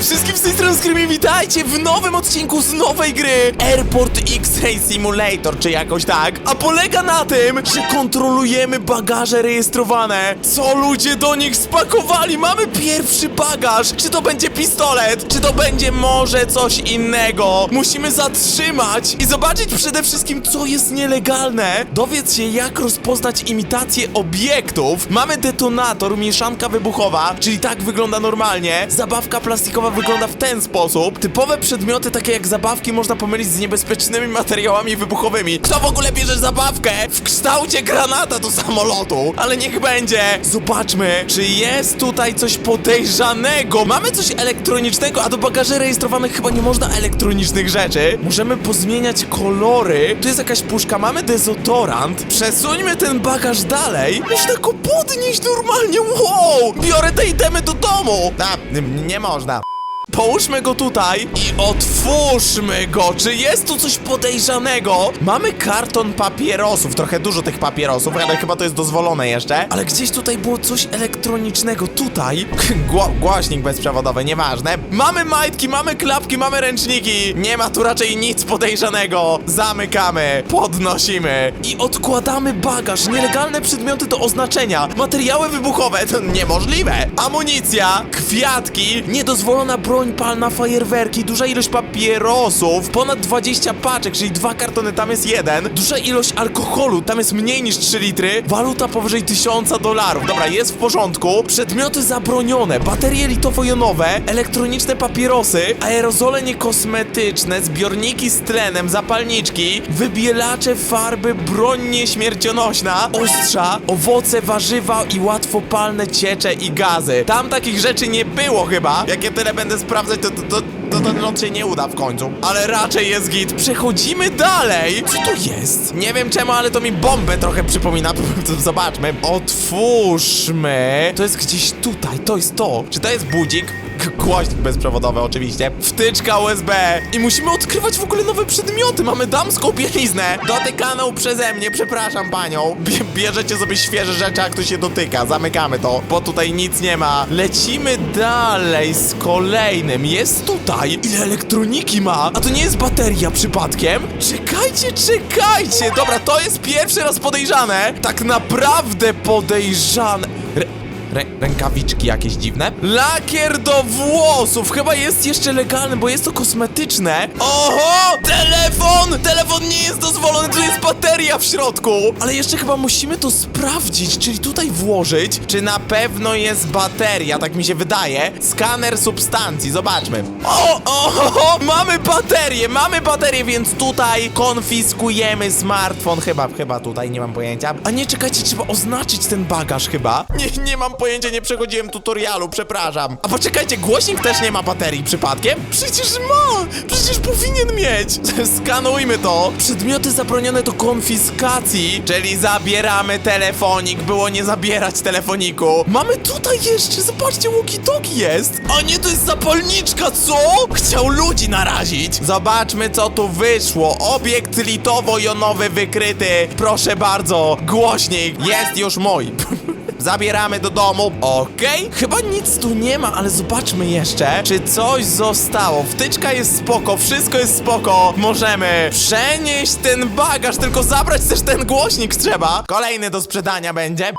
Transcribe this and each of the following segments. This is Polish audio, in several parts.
Wszystkim z tej strony Screamy, witajcie w nowym odcinku z nowej gry Airport X-Ray Simulator, czy jakoś tak. A polega na tym, że kontrolujemy bagaże rejestrowane. Co ludzie do nich spakowali? Mamy pierwszy bagaż. Czy to będzie pistolet? Czy to będzie może coś innego? Musimy zatrzymać i zobaczyć przede wszystkim co jest nielegalne. Dowiedz się jak rozpoznać imitację obiektów. Mamy detonator, mieszanka wybuchowa, czyli tak wygląda normalnie. Zabawka plastikowa wygląda w ten sposób. Typowe przedmioty takie jak zabawki można pomylić z niebezpiecznymi materiałami wybuchowymi. Kto w ogóle bierze zabawkę? W kształcie granata do samolotu? Ale niech będzie. Zobaczmy, czy jest tutaj coś podejrzanego. Mamy coś elektronicznego, a do bagaży rejestrowanych chyba nie można elektronicznych rzeczy. Możemy pozmieniać kolory. Tu jest jakaś puszka, mamy dezodorant Przesuńmy ten bagaż dalej. Można go podnieść normalnie, wow! Biorę te itemy do domu. A, nie można Połóżmy go tutaj i otwórzmy go. Czy jest tu coś podejrzanego? Mamy karton papierosów, trochę dużo tych papierosów, ale chyba to jest dozwolone jeszcze. Ale gdzieś tutaj było coś elektronicznego. Tutaj Gło głośnik bezprzewodowy, nieważne. Mamy majtki, mamy klapki, mamy ręczniki. Nie ma tu raczej nic podejrzanego. Zamykamy, podnosimy i odkładamy bagaż. Nielegalne przedmioty do oznaczenia. Materiały wybuchowe to niemożliwe. Amunicja, kwiatki, niedozwolona broń palna, fajerwerki, duża ilość papierosów, ponad 20 paczek, czyli dwa kartony, tam jest jeden. Duża ilość alkoholu, tam jest mniej niż 3 litry. Waluta powyżej 1000 dolarów. Dobra, jest w porządku. Przedmioty zabronione, baterie litowo-jonowe, elektroniczne papierosy, aerozole niekosmetyczne, zbiorniki z tlenem, zapalniczki, wybielacze farby, broń nieśmiercionośna, ostrza, owoce, warzywa i łatwopalne ciecze i gazy. Tam takich rzeczy nie było chyba. Jak ja tyle będę sprawdzać, to, to, to, to ten lot się nie uda w końcu. Ale raczej jest git. Przechodzimy dalej. Co to jest? Nie wiem czemu, ale to mi bombę trochę przypomina. Zobaczmy. Otwórzmy. To jest gdzieś tutaj. To jest to. Czy to jest budzik? K- Głośnik bezprzewodowy oczywiście. Wtyczka USB. I musimy odkrywać w ogóle nowe przedmioty. Mamy damską bieliznę. Dotykaną przeze mnie, przepraszam panią. Bie bierzecie sobie świeże rzeczy, jak to się dotyka. Zamykamy to, bo tutaj nic nie ma. Lecimy dalej z kolejnym. Jest tutaj. Ile elektroniki ma? A to nie jest bateria przypadkiem? Czekajcie, czekajcie. Dobra, to jest pierwszy raz podejrzane. Tak naprawdę podejrzane. Rę rękawiczki jakieś dziwne. Lakier do włosów! Chyba jest jeszcze legalny, bo jest to kosmetyczne. Oho! Telefon! Telefon nie jest dozwolony, tu jest bateria w środku! Ale jeszcze chyba musimy to sprawdzić, czyli tutaj włożyć, czy na pewno jest bateria, tak mi się wydaje. Skaner substancji, zobaczmy. O, o mamy baterię, mamy baterię, więc tutaj konfiskujemy smartfon. Chyba, chyba tutaj, nie mam pojęcia. A nie, czekajcie, trzeba oznaczyć ten bagaż chyba. Nie, nie mam pojęcia, nie przechodziłem tutorialu, przepraszam. A poczekajcie, głośnik też nie ma baterii przypadkiem? Przecież ma! Przecież powinien mieć! Skanujmy to. Przedmioty zabronione do konfiskacji, czyli zabieramy telefonik. Było nie zabierać telefoniku. Mamy tutaj jeszcze, zobaczcie, walkie-talkie jest. A nie, to jest zapalniczka, co? Chciał ludzi narazić. Zobaczmy, co tu wyszło. Obiekt litowo-jonowy wykryty. Proszę bardzo, głośnik jest już mój. Zabieramy do domu. Okej, chyba nic tu nie ma, ale zobaczmy jeszcze, czy coś zostało. Wtyczka jest spoko, wszystko jest spoko. Możemy przenieść ten bagaż, tylko zabrać też ten głośnik trzeba. Kolejny do sprzedania będzie.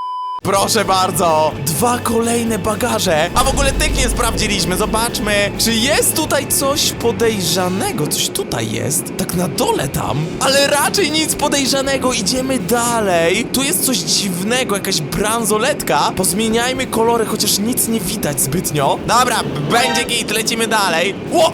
Proszę bardzo! Dwa kolejne bagaże! A w ogóle tych nie sprawdziliśmy, zobaczmy! Czy jest tutaj coś podejrzanego? Coś tutaj jest? Tak na dole tam? Ale raczej nic podejrzanego, idziemy dalej! Tu jest coś dziwnego, jakaś bransoletka. Pozmieniajmy kolory, chociaż nic nie widać zbytnio. Dobra, będzie git, lecimy dalej. Ło!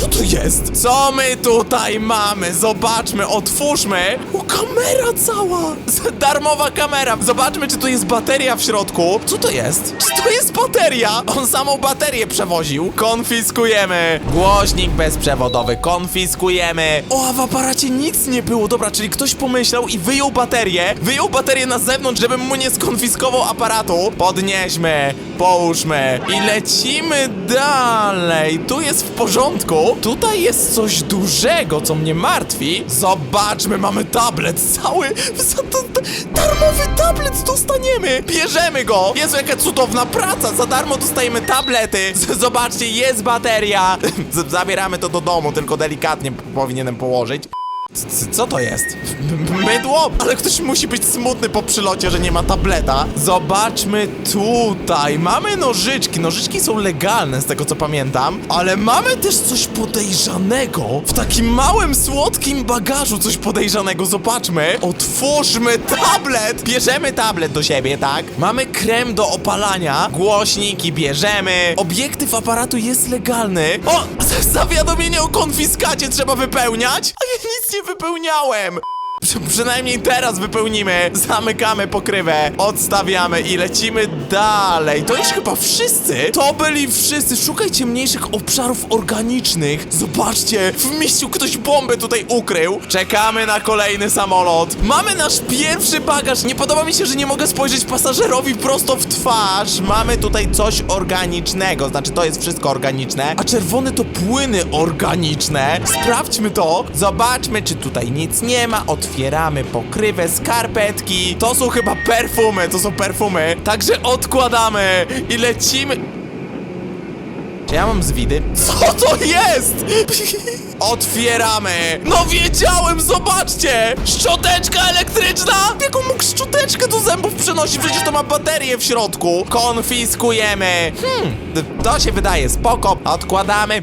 Co tu jest? Co my tutaj mamy? Zobaczmy, otwórzmy. O, kamera cała! Darmowa kamera. Zobaczmy, czy tu jest bateria w środku. Co to jest? Czy to jest bateria? On samą baterię przewoził. Konfiskujemy. Głośnik bezprzewodowy. Konfiskujemy. O, a w aparacie nic nie było. Dobra, czyli ktoś pomyślał i wyjął baterię. Wyjął baterię na zewnątrz, żebym mu nie skonfiskował aparatu. Podnieśmy. Połóżmy. I lecimy dalej. Tu jest w porządku. Tutaj jest coś dużego, co mnie martwi. Zobaczmy, mamy tablet cały. Za to, to, darmowy tablet dostaniemy. Bierzemy go. Jezu, jaka cudowna praca. Za darmo dostajemy tablety. Zobaczcie, jest bateria. Zabieramy to do domu, tylko delikatnie powinienem położyć. Co to jest? Mydło? Ale ktoś musi być smutny po przylocie, że nie ma tableta. Zobaczmy tutaj. Mamy nożyczki. Nożyczki są legalne, z tego co pamiętam. Ale mamy też coś podejrzanego. W takim małym, słodkim bagażu coś podejrzanego. Zobaczmy. Otwórzmy tablet. Bierzemy tablet do siebie, tak? Mamy krem do opalania. Głośniki bierzemy. Obiektyw aparatu jest legalny. O! Zawiadomienie o konfiskacie trzeba wypełniać? A ja nic nie wypełniałem. Przy, przynajmniej teraz wypełnimy. Zamykamy pokrywę, odstawiamy i lecimy dalej. To już chyba wszyscy. To byli wszyscy. Szukaj ciemniejszych obszarów organicznych. Zobaczcie, w mieściu ktoś bombę tutaj ukrył. Czekamy na kolejny samolot. Mamy nasz pierwszy bagaż. Nie podoba mi się, że nie mogę spojrzeć pasażerowi prosto w twarz. Mamy tutaj coś organicznego. Znaczy, to jest wszystko organiczne. A czerwone to płyny organiczne. Sprawdźmy to. Zobaczmy, czy tutaj nic nie ma. Otwieramy pokrywę, skarpetki. To są chyba perfumy, to są perfumy. Także odkładamy i lecimy. Czy ja mam zwidy? Co to jest? Otwieramy! No wiedziałem, zobaczcie! Szczoteczka elektryczna! Jak on mógł szczoteczkę do zębów przenosić? Przecież to ma baterię w środku! Konfiskujemy! Hmm, to się wydaje spoko. Odkładamy.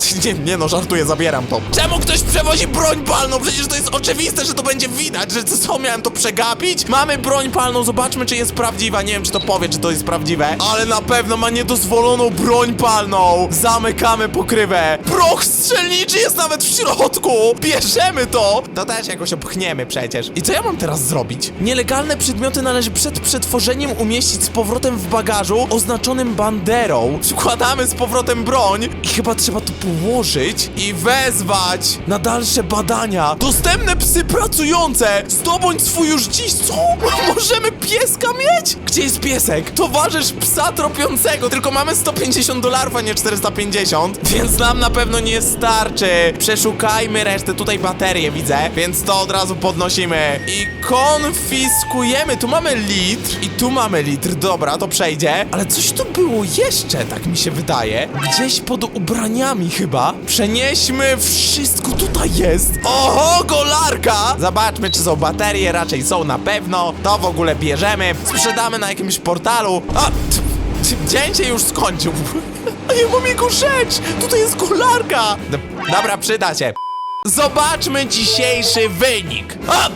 Nie, nie no, żartuję, zabieram to. Czemu ktoś przewozi broń palną? Przecież to jest oczywiste, że to będzie widać, że co, miałem to przegapić? Mamy broń palną, zobaczmy, czy jest prawdziwa. Nie wiem, czy to powie, czy to jest prawdziwe, ale na pewno ma niedozwoloną broń palną. Zamykamy pokrywę. Proch strzelniczy jest nawet w środku. Bierzemy to. To też jakoś opchniemy przecież. I co ja mam teraz zrobić? Nielegalne przedmioty należy przed przetworzeniem umieścić z powrotem w bagażu oznaczonym banderą. Przykładamy z powrotem broń i chyba trzeba to położyć i wezwać na dalsze badania. Dostępne psy pracujące! Zdobądź swój już dziś, co? Możemy pieska mieć? Gdzie jest piesek? Towarzysz psa tropiącego, tylko mamy 150 dolarów, a nie 450, więc nam na pewno nie starczy. Przeszukajmy resztę, tutaj baterie widzę, więc to od razu podnosimy i konfiskujemy. Tu mamy litr i tu mamy litr, dobra, to przejdzie, ale coś tu było jeszcze, tak mi się wydaje. Gdzieś pod ubraniami chyba. Przenieśmy wszystko, tutaj jest. Oho, golarka! Zobaczmy, czy są baterie, raczej są na pewno. To w ogóle bierzemy, sprzedamy na jakimś portalu. A, dzień się już skończył. A ja mam jego rzecz! Tutaj jest golarka! Dobra, przyda się. Zobaczmy dzisiejszy wynik. A!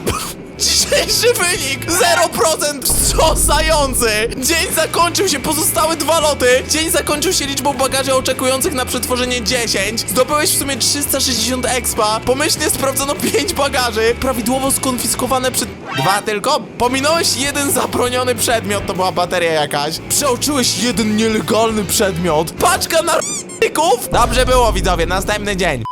Dzisiejszy wynik 0% wstrząsający! Dzień zakończył się, pozostałe dwa loty. Dzień zakończył się liczbą bagaży oczekujących na przetworzenie 10. Zdobyłeś w sumie 360 expa. Pomyślnie sprawdzono 5 bagaży. Prawidłowo skonfiskowane przed... Dwa tylko? Pominąłeś jeden zabroniony przedmiot, to była bateria jakaś. Przeoczyłeś jeden nielegalny przedmiot. Paczka narkotyków! Dobrze było, widzowie, następny dzień.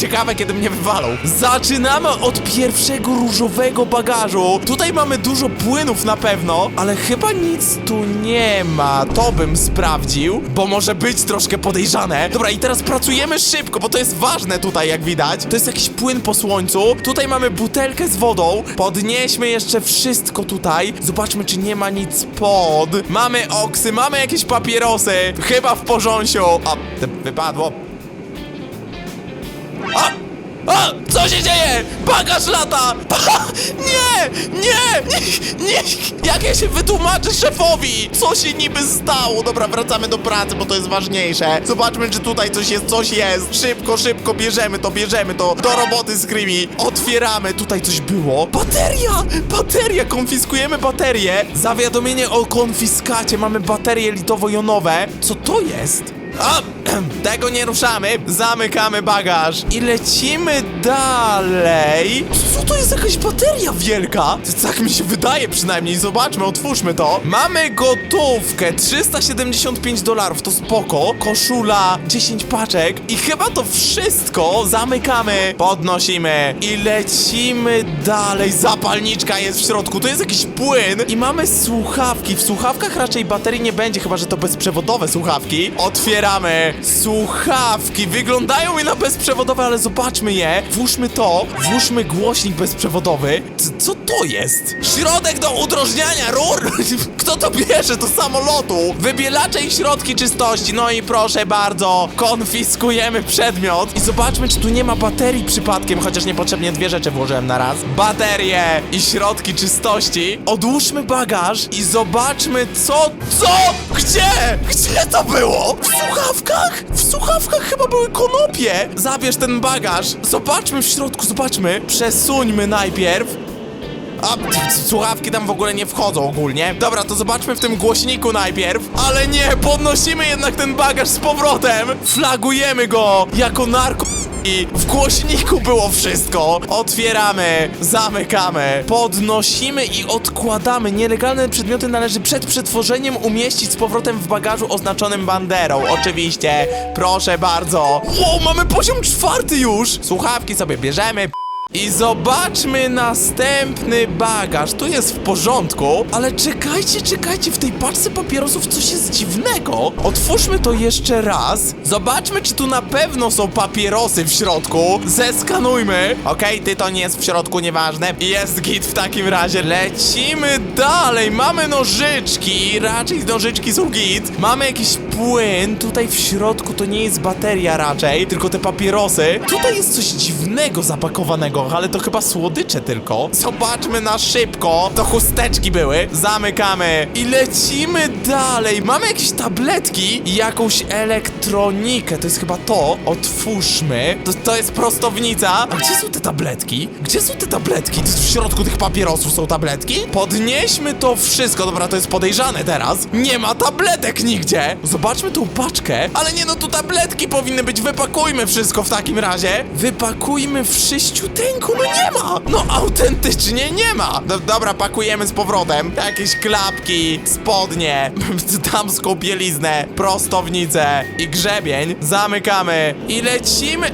Ciekawe, kiedy mnie wywalą. Zaczynamy od pierwszego różowego bagażu. Tutaj mamy dużo płynów na pewno, ale chyba nic tu nie ma. To bym sprawdził, bo może być troszkę podejrzane. Dobra, i teraz pracujemy szybko, bo to jest ważne tutaj, jak widać. To jest jakiś płyn po słońcu. Tutaj mamy butelkę z wodą. Podnieśmy jeszcze wszystko tutaj. Zobaczmy, czy nie ma nic pod. Mamy oksy, mamy jakieś papierosy. Chyba w porządku. O, wypadło. A! A! Co się dzieje? Bagaż lata! Nie! Nie! Nie! Nie! Jak ja się wytłumaczę szefowi? Co się niby stało? Dobra, wracamy do pracy, bo to jest ważniejsze. Zobaczmy, czy tutaj coś jest, coś jest. Szybko, szybko, bierzemy to, bierzemy to. Do roboty, Screamy. Otwieramy, tutaj coś było. Bateria! Bateria! Konfiskujemy baterię. Zawiadomienie o konfiskacie. Mamy baterie litowo-jonowe. Co to jest? A, tego nie ruszamy. Zamykamy bagaż i lecimy dalej. Co to jest jakaś bateria wielka? Tak mi się wydaje przynajmniej. Zobaczmy, otwórzmy to. Mamy gotówkę 375 dolarów, to spoko. Koszula, 10 paczek i chyba to wszystko. Zamykamy, podnosimy i lecimy dalej. Zapalniczka jest w środku. To jest jakiś płyn i mamy słuchawki. W słuchawkach raczej baterii nie będzie, chyba że to bezprzewodowe słuchawki. Otwieramy. Słuchawki wyglądają mi na bezprzewodowe, ale zobaczmy je. Włóżmy to, włóżmy głośnik bezprzewodowy. C co to jest? Środek do udrożniania rur? Kto to bierze do samolotu? Wybielacze i środki czystości. No i proszę bardzo, konfiskujemy przedmiot. I zobaczmy, czy tu nie ma baterii przypadkiem, chociaż niepotrzebnie dwie rzeczy włożyłem na raz. Baterie i środki czystości. Odłóżmy bagaż i zobaczmy, co... Co? Gdzie? Gdzie to było? W słuchawkach? W słuchawkach chyba były konopie. Zabierz ten bagaż. Zobaczmy w środku, zobaczmy. Przesuńmy najpierw. A, słuchawki tam w ogóle nie wchodzą ogólnie. Dobra, to zobaczmy w tym głośniku najpierw. Ale nie, podnosimy jednak ten bagaż z powrotem. Flagujemy go jako narko... I w głośniku było wszystko. Otwieramy, zamykamy, podnosimy i odkładamy. Nielegalne przedmioty należy przed przetworzeniem umieścić z powrotem w bagażu oznaczonym banderą. Oczywiście, proszę bardzo. Wow, mamy poziom czwarty już. Słuchawki sobie bierzemy. I zobaczmy następny bagaż. Tu jest w porządku, ale czekajcie, czekajcie, w tej paczce papierosów coś jest dziwnego. Otwórzmy to jeszcze raz. Zobaczmy, czy tu na pewno są papierosy w środku. Zeskanujmy. Okej, ty to nie jest w środku, nieważne. Jest git w takim razie. Lecimy dalej. Mamy nożyczki. Raczej nożyczki są git. Mamy jakiś płyn. Tutaj w środku to nie jest bateria raczej, tylko te papierosy. Tutaj jest coś dziwnego zapakowanego, ale to chyba słodycze tylko. Zobaczmy na szybko. To chusteczki były. Zamykamy i lecimy dalej. Mamy jakieś tabletki i jakąś elektronikę. To jest chyba to. Otwórzmy. To, to jest prostownica. A gdzie są te tabletki? Gdzie są te tabletki? To w środku tych papierosów są tabletki? Podnieśmy to wszystko. Dobra, to jest podejrzane teraz. Nie ma tabletek nigdzie. Zobaczmy tą paczkę. Ale nie no, tu tabletki powinny być. Wypakujmy wszystko w takim razie. Wypakujmy w sześciuteńku. No nie ma. No autentycznie nie ma. Do, dobra, pakujemy z powrotem. Jakieś klapki, spodnie, damską bieliznę, prostownicę i grzebień. Zamykamy i lecimy.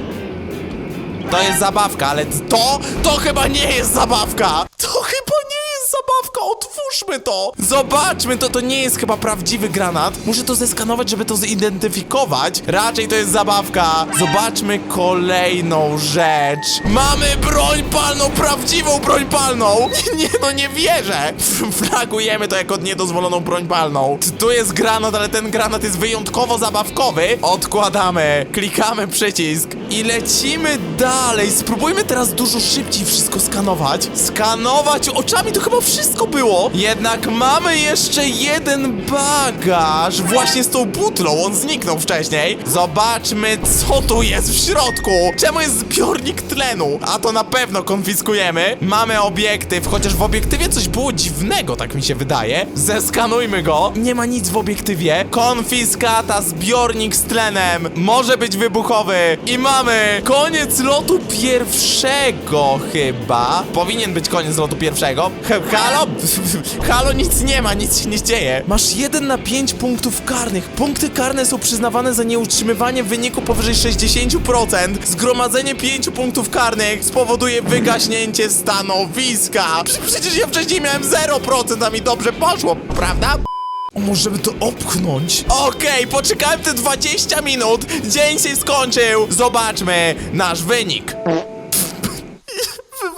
To jest zabawka, ale to, to chyba nie jest zabawka. To chyba nie zabawka, otwórzmy to. Zobaczmy, to to nie jest chyba prawdziwy granat. Muszę to zeskanować, żeby to zidentyfikować. Raczej to jest zabawka. Zobaczmy kolejną rzecz. Mamy broń palną, prawdziwą broń palną. Nie, nie no nie wierzę. Flagujemy to jako niedozwoloną broń palną. Tu jest granat, ale ten granat jest wyjątkowo zabawkowy. Odkładamy, klikamy przycisk i lecimy dalej. Spróbujmy teraz dużo szybciej wszystko skanować. Skanować oczami to chyba wszystko było. Jednak mamy jeszcze jeden bagaż. Właśnie z tą butlą, on zniknął wcześniej. Zobaczmy, co tu jest w środku. Czemu jest zbiornik tlenu? A to na pewno konfiskujemy. Mamy obiektyw, chociaż w obiektywie coś było dziwnego, tak mi się wydaje. Zeskanujmy go. Nie ma nic w obiektywie. Konfiskata, zbiornik z tlenem. Może być wybuchowy. I mamy koniec lotu pierwszego chyba. Powinien być koniec lotu pierwszego. Halo? Halo, nic nie ma, nic się nie dzieje. Masz 1 na 5 punktów karnych. Punkty karne są przyznawane za nieutrzymywanie wyniku powyżej 60%. Zgromadzenie 5 punktów karnych spowoduje wygaśnięcie stanowiska. Prze- Przecież ja wcześniej miałem 0%, a mi dobrze poszło, prawda? O, Możemy to opchnąć. Okej, poczekałem te 20 minut. Dzień się skończył. Zobaczmy nasz wynik.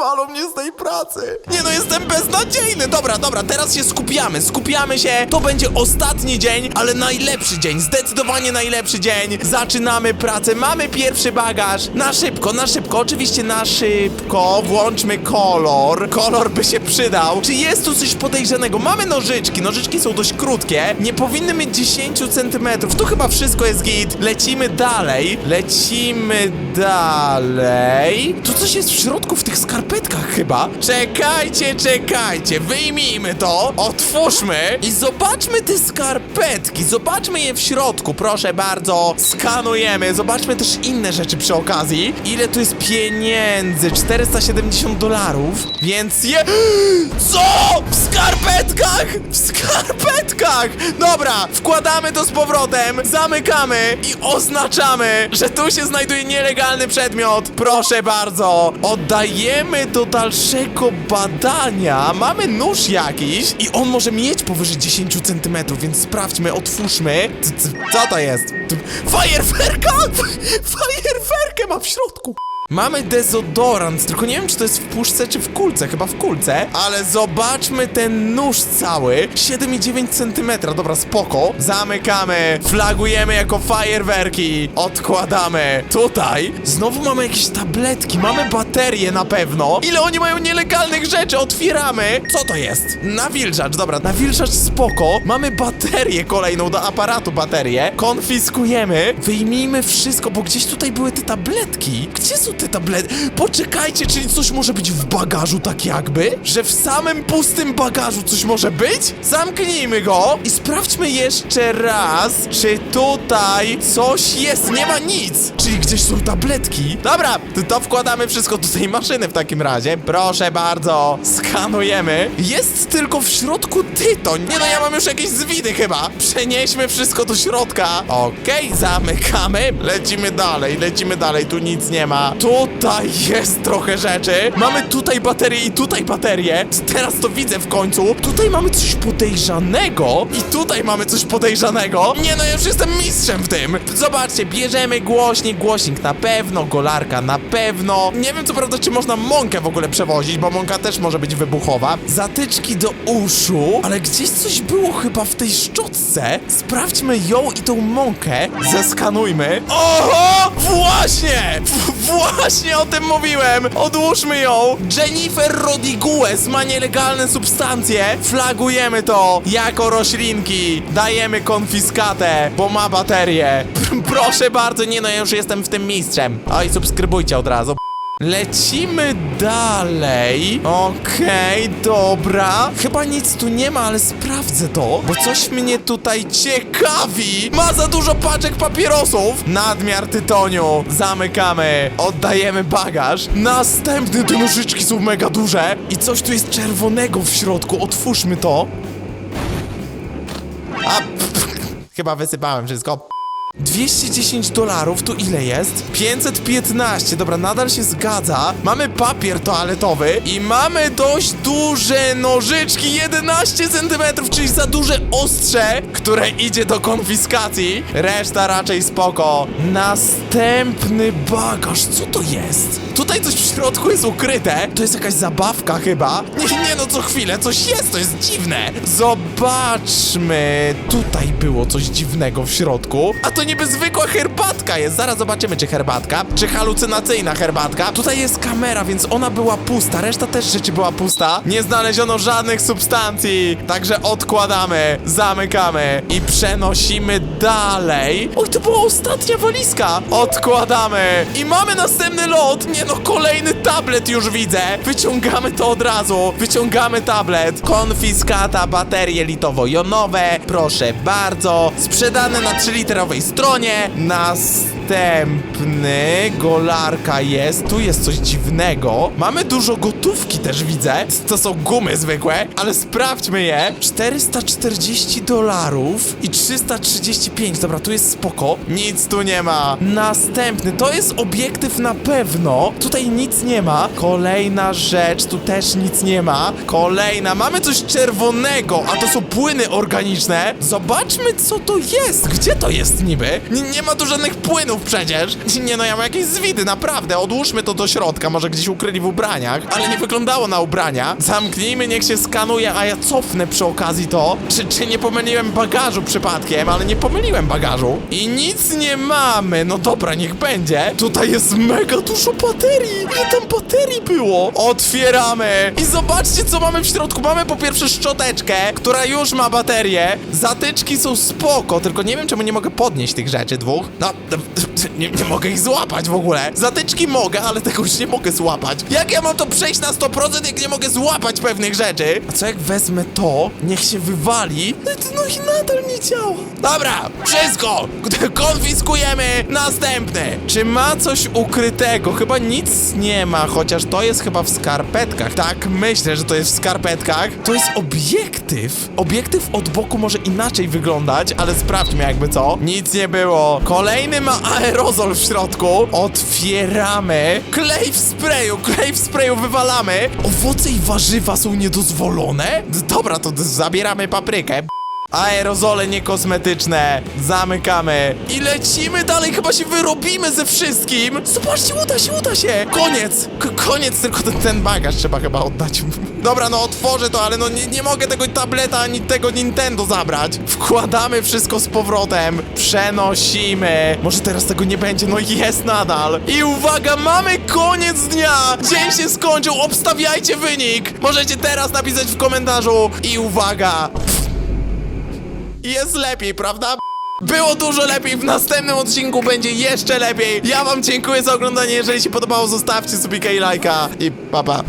Wywalą mnie z tej pracy. Nie no, jestem beznadziejny. Dobra, dobra, teraz się skupiamy. Skupiamy się. To będzie ostatni dzień, ale najlepszy dzień. Zdecydowanie najlepszy dzień. Zaczynamy pracę. Mamy pierwszy bagaż. Na szybko, na szybko. Oczywiście na szybko. Włączmy kolor. Kolor by się przydał. Czy jest tu coś podejrzanego? Mamy nożyczki. Nożyczki są dość krótkie. Nie powinny mieć 10 centymetrów. Tu chyba wszystko jest git. Lecimy dalej. Lecimy dalej. Tu coś jest w środku w tych skarpetkach chyba. Czekajcie, czekajcie. Wyjmijmy to. Otwórzmy i zobaczmy te skarpetki. Zobaczmy je w środku. Proszę bardzo. Skanujemy. Zobaczmy też inne rzeczy przy okazji. Ile tu jest pieniędzy? 470 dolarów. Więc je... Co? W skarpetkach? W skarpetkach! Dobra, wkładamy to z powrotem, zamykamy i oznaczamy, że tu się znajduje nielegalny przedmiot. Proszę bardzo, oddajemy Udajemy do dalszego badania. Mamy nóż jakiś i on może mieć powyżej 10 cm, więc sprawdźmy, otwórzmy. Co to jest? Fajerwerka! Fajerwerkę ma w środku! Mamy dezodorant, tylko nie wiem, czy to jest w puszce, czy w kulce. Chyba w kulce. Ale zobaczmy ten nóż cały. 7,9 cm. Dobra, spoko. Zamykamy. Flagujemy jako fajerwerki. Odkładamy. Tutaj znowu mamy jakieś tabletki. Mamy baterie na pewno. Ile oni mają nielegalnych rzeczy? Otwieramy. Co to jest? Nawilżacz. Dobra, nawilżacz spoko. Mamy baterię kolejną do aparatu baterię. Konfiskujemy. Wyjmijmy wszystko, bo gdzieś tutaj były te tabletki. Gdzie są te tablety? Poczekajcie, czyli coś może być w bagażu tak jakby? Że w samym pustym bagażu coś może być? Zamknijmy go i sprawdźmy jeszcze raz, czy tutaj coś jest. Nie ma nic. Czyli gdzieś są tabletki. Dobra, to, to wkładamy wszystko do tej maszyny w takim razie. Proszę bardzo. Skanujemy. Jest tylko w środku tytoń. Nie no, ja mam już jakieś zwidy chyba. Przenieśmy wszystko do środka. Okej, zamykamy. Lecimy dalej, lecimy dalej. Tu nic nie ma. Tutaj jest trochę rzeczy. Mamy tutaj baterię i tutaj baterię. Teraz to widzę w końcu. Tutaj mamy coś podejrzanego i tutaj mamy coś podejrzanego. Nie no, ja już jestem mistrzem w tym. Zobaczcie, bierzemy głośnik, głośnik na pewno, golarka na pewno. Nie wiem co prawda, czy można mąkę w ogóle przewozić, bo mąka też może być wybuchowa. Zatyczki do uszu, ale gdzieś coś było chyba w tej szczotce. Sprawdźmy ją i tą mąkę. Zeskanujmy. Oho! Właśnie! W właśnie o tym mówiłem! Odłóżmy ją! Jennifer Rodriguez ma nielegalne substancje. Flagujemy to jako roślinki. Dajemy konfiskatę, bo ma baterię. Pr- proszę bardzo, nie no, ja już jestem w tym mistrzem. Oj, subskrybujcie od razu. Lecimy dalej. Okej, dobra. Chyba nic tu nie ma, ale sprawdzę to, bo coś mnie tutaj ciekawi. Ma za dużo paczek papierosów. Nadmiar tytoniu. Zamykamy. Oddajemy bagaż. Następny, te nożyczki są mega duże. I coś tu jest czerwonego w środku. Otwórzmy to. A, pff, chyba wysypałem wszystko. 210 dolarów, tu ile jest? 515, dobra, nadal się zgadza. Mamy papier toaletowy i mamy dość duże nożyczki, 11 cm, czyli za duże ostrze, które idzie do konfiskacji. Reszta raczej spoko. Następny bagaż, co to jest? Tutaj coś w środku jest ukryte. To jest jakaś zabawka chyba. Nie, nie no, co chwilę, coś jest, to jest dziwne. Zobaczmy. Tutaj było coś dziwnego w środku. A to niby zwykła herbatka jest. Zaraz zobaczymy, czy herbatka, czy halucynacyjna herbatka. Tutaj jest kamera, więc ona była pusta. Reszta też rzeczy była pusta. Nie znaleziono żadnych substancji. Także odkładamy, zamykamy i przenosimy dalej. Oj, to była ostatnia walizka. Odkładamy i mamy następny lot. Nie no, kolejny tablet już widzę. Wyciągamy to od razu. Wyciągamy tablet. Konfiskata, baterie litowo-jonowe. Proszę bardzo. Sprzedane na 3-literowej stronie. Następny. Golarka jest. Tu jest coś dziwnego. Mamy dużo gotówki też widzę. To są gumy zwykłe, ale sprawdźmy je. 440 dolarów i 335. Dobra, tu jest spoko. Nic tu nie ma. Następny. To jest obiektyw na pewno. Tutaj nic nie ma. Kolejna rzecz. Tu też nic nie ma. Kolejna. Mamy coś czerwonego, a to są płyny organiczne. Zobaczmy, co to jest. Gdzie to jest niby? Nie, nie ma tu żadnych płynów przecież. Nie no, ja mam jakieś zwidy, naprawdę. Odłóżmy to do środka. Może gdzieś ukryli w ubraniach, ale nie wyglądało na ubrania. Zamknijmy, niech się skanuje, a ja cofnę przy okazji to. Czy, czy nie pomyliłem bagażu przypadkiem? Ale nie pomyliłem bagażu. I nic nie mamy. No dobra, niech będzie. Tutaj jest mega dużo baterii. Ile tam baterii było? Otwieramy. I zobaczcie, co mamy w środku. Mamy po pierwsze szczoteczkę, która już ma baterię. Zatyczki są spoko, tylko nie wiem, czemu nie mogę podnieść tych rzeczy dwóch. No, nie, nie mogę ich złapać w ogóle. Zatyczki mogę, ale tego już nie mogę złapać. Jak ja mam to przejść na 100%, jak nie mogę złapać pewnych rzeczy? A co jak wezmę to, niech się wywali, no to no i nadal nie działa. Dobra, wszystko! Konfiskujemy! Następny! Czy ma coś ukrytego? Chyba nic nie ma, chociaż to jest chyba w skarpetkach. Tak, myślę, że to jest w skarpetkach. To jest obiektyw. Obiektyw od boku może inaczej wyglądać, ale sprawdźmy jakby co. Nic nie było. Kolejny ma... aerozol w środku. Otwieramy. Klej w sprayu, klej w sprayu wywalamy. Owoce i warzywa są niedozwolone? Dobra, to zabieramy paprykę. Aerozole niekosmetyczne. Zamykamy. I lecimy dalej. Chyba się wyrobimy ze wszystkim. Zobaczcie, uda się, uda się. Koniec. K koniec, tylko ten, ten bagaż trzeba chyba oddać. Dobra, no otworzę to, ale no nie, nie mogę tego tableta ani tego Nintendo zabrać. Wkładamy wszystko z powrotem. Przenosimy. Może teraz tego nie będzie, no jest nadal. I uwaga, mamy koniec dnia. Dzień się skończył, obstawiajcie wynik. Możecie teraz napisać w komentarzu. I uwaga, jest lepiej, prawda? Było dużo lepiej, w następnym odcinku będzie jeszcze lepiej. Ja wam dziękuję za oglądanie, jeżeli się podobało zostawcie subika i lajka i pa pa.